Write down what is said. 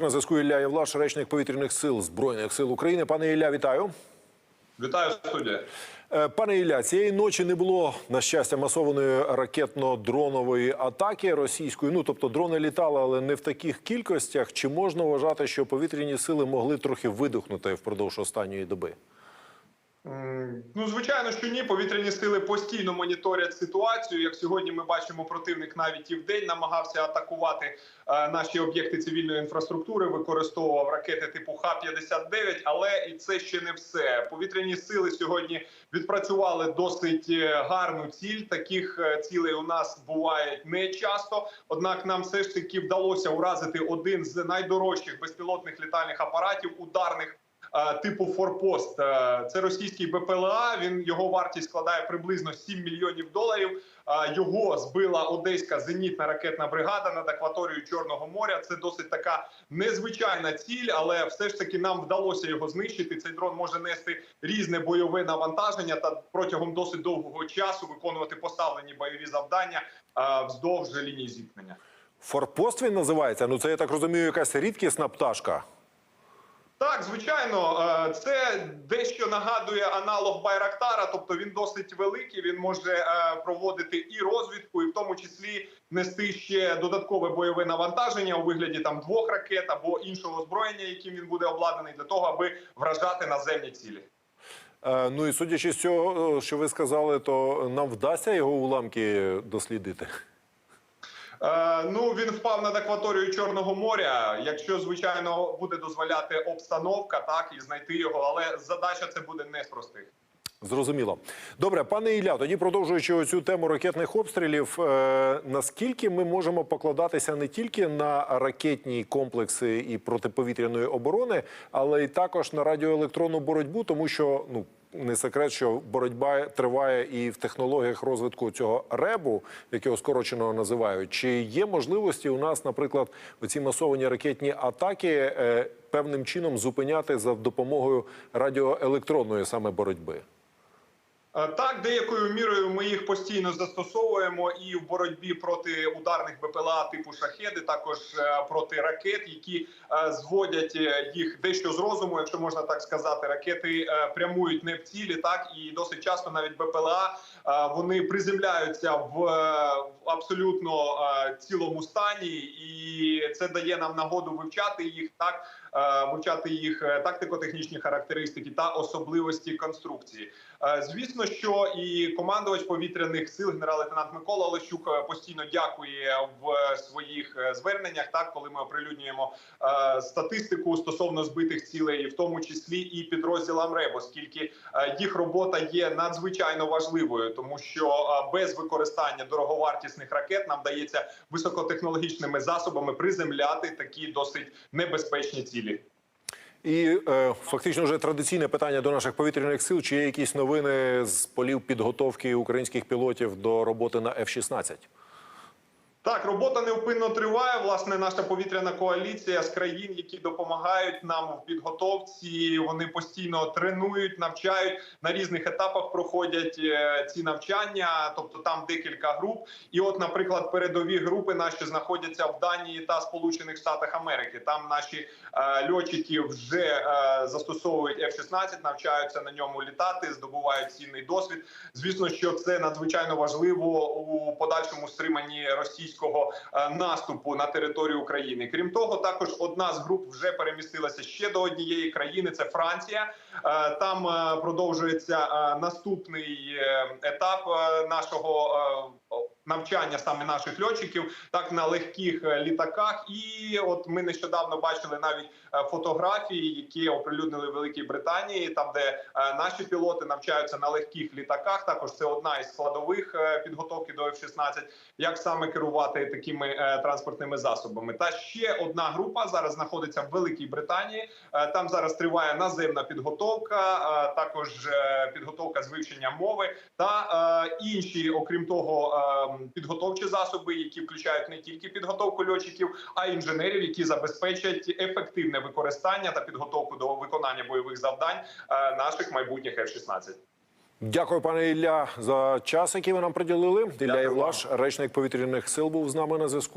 На зв'язку Ілля Євлаш, речник повітряних сил Збройних сил України. Пане Ілля, вітаю. Вітаю студія. Е, Пане Ілля, цієї ночі не було на щастя масованої ракетно-дронової атаки російської. Ну тобто дрони літали, але не в таких кількостях. Чи можна вважати, що повітряні сили могли трохи видихнути впродовж останньої доби? Ну, звичайно, що ні. Повітряні сили постійно моніторять ситуацію. Як сьогодні ми бачимо, противник навіть і в день намагався атакувати е, наші об'єкти цивільної інфраструктури, використовував ракети типу Х-59, але і це ще не все. Повітряні сили сьогодні відпрацювали досить е, гарну ціль. Таких е, цілей у нас буває не часто. Однак нам все ж таки вдалося уразити один з найдорожчих безпілотних літальних апаратів ударних. Е, Типу Форпост Е, це російський БПЛА. Він його вартість складає приблизно 7 мільйонів доларів. Е, Його збила одеська зенітна ракетна бригада над акваторією Чорного моря. Це досить така незвичайна ціль, але все ж таки нам вдалося його знищити. Цей дрон може нести різне бойове навантаження та протягом досить довгого часу виконувати поставлені бойові завдання вздовж лінії зіткнення. Форпост він називається. Ну це я так розумію, якась рідкісна пташка. Так, звичайно, е, це дещо нагадує аналог Байрактара, тобто він досить великий. Він може е, проводити і розвідку, і в тому числі нести ще додаткове бойове навантаження у вигляді там двох ракет або іншого озброєння, яким він буде обладнаний для того, аби вражати наземні цілі. Е, Ну і судячи з цього, що ви сказали, то нам вдасться його уламки дослідити. Е, ну він впав над акваторією Чорного моря. Якщо звичайно буде дозволяти обстановка, так і знайти його, але задача це буде не з простих. Зрозуміло. Добре, пане Ілля, тоді продовжуючи оцю тему ракетних обстрілів, е, наскільки ми можемо покладатися не тільки на ракетні комплекси і протиповітряної оборони, але й також на радіоелектронну боротьбу, тому що ну. Не секрет, що боротьба триває і в технологіях розвитку цього ребу, як його скорочено називають. Чи є можливості у нас, наприклад, оці масовані ракетні атаки е, певним чином зупиняти за допомогою радіоелектронної саме боротьби? Е, Так, деякою мірою ми їх постійно застосовуємо і в боротьбі проти ударних БПЛА типу шахеди, також е, проти ракет, які е, зводять їх дещо з розуму, якщо можна так сказати. Ракети прямують не в цілі, так і досить часто навіть БПЛА вони приземляються в абсолютно цілому стані, і це дає нам нагоду вивчати їх так. Е, Вивчати їх е, тактико-технічні характеристики та особливості конструкції. Е, Звісно, що і командувач повітряних сил, генерал-лейтенант Микола Олещук, постійно дякує в своїх зверненнях. Так, коли ми оприлюднюємо статистику стосовно збитих цілей, в тому числі і підрозділам РЕБ, оскільки їх робота є надзвичайно важливою, тому що без використання дороговартісних ракет нам дається високотехнологічними засобами приземляти такі досить небезпечні цілі. І е, фактично вже традиційне питання до наших повітряних сил: чи є якісь новини з полів підготовки українських пілотів до роботи на F-16? Так, робота невпинно триває. Власне, наша повітряна коаліція з країн, які допомагають нам в підготовці. Вони постійно тренують, навчають на різних етапах. Проходять е, ці навчання, тобто там декілька груп. І, от, наприклад, передові групи наші знаходяться в Данії та Сполучених Штатах Америки. Там наші е, льотчики вже е, застосовують F-16, навчаються на ньому літати, здобувають цінний досвід. Звісно, що це надзвичайно важливо у подальшому стриманні російського е, наступу на територію України. Крім того, також одна з груп вже перемістилася ще до однієї країни. Це Франція. Е, Там е, продовжується наступний етап нашого. Навчання саме наших льотчиків так на легких е, літаках, і от ми нещодавно бачили навіть е, фотографії, які оприлюднили в Великій Британії, там де е, наші пілоти навчаються на легких літаках. Також це одна із складових підготовки до F-16, як саме керувати такими транспортними засобами. Та ще одна група зараз знаходиться в Великій Британії. Там зараз триває наземна підготовка, також підготовка з вивчення мови та інші, окрім того, е, підготовчі засоби, які включають не тільки підготовку льотчиків, а й інженерів, які забезпечать ефективне використання та підготовку до виконання бойових завдань е, наших майбутніх F-16. Дякую, пане Ілля, за час, який ви нам приділили. Ілля Євлаш, речник повітряних сил, був з нами на зв'язку.